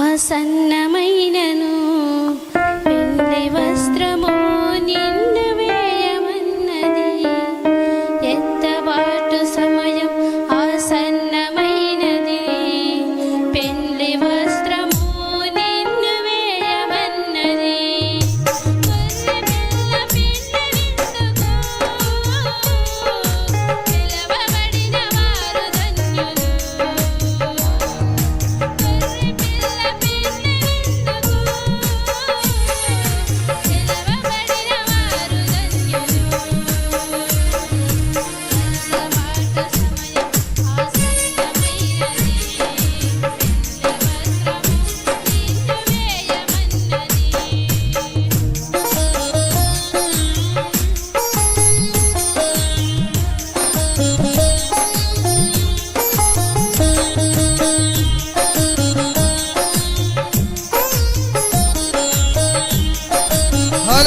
ఆసన్నమైనను.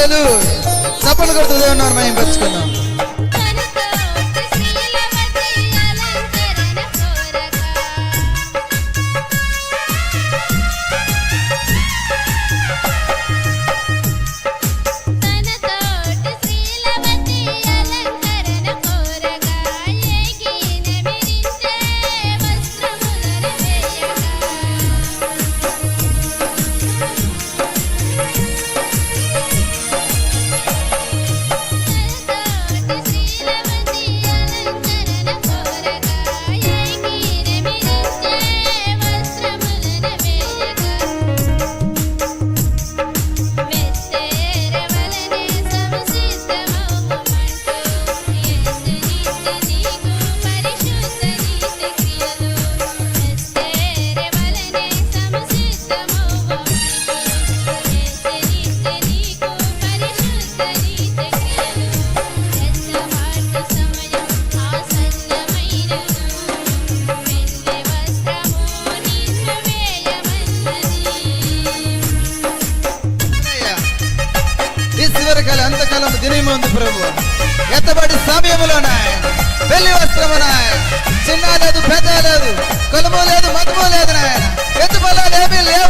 వందలు చప్పలు అన్నారు మేము పెంచుకున్నాం సాయంకాలం దినముంది ప్రభు. ఎత్తబడి సమయంలోన పెళ్ళి వస్త్రము నాయన. చిన్న లేదు పెద్ద లేదు కులము లేదు మతము లేదు నాయన. ఎత్తుబల ఏమీ లేదు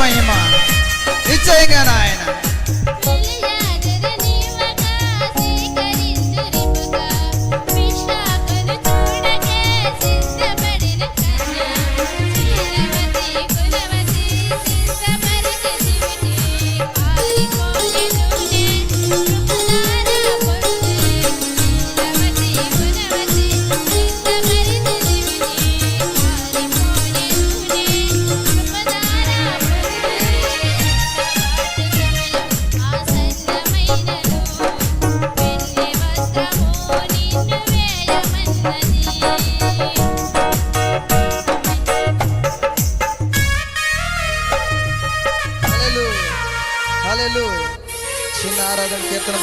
మహిమ. నిశ్చయంగా నాయన. చిన్నారాధన కీర్తన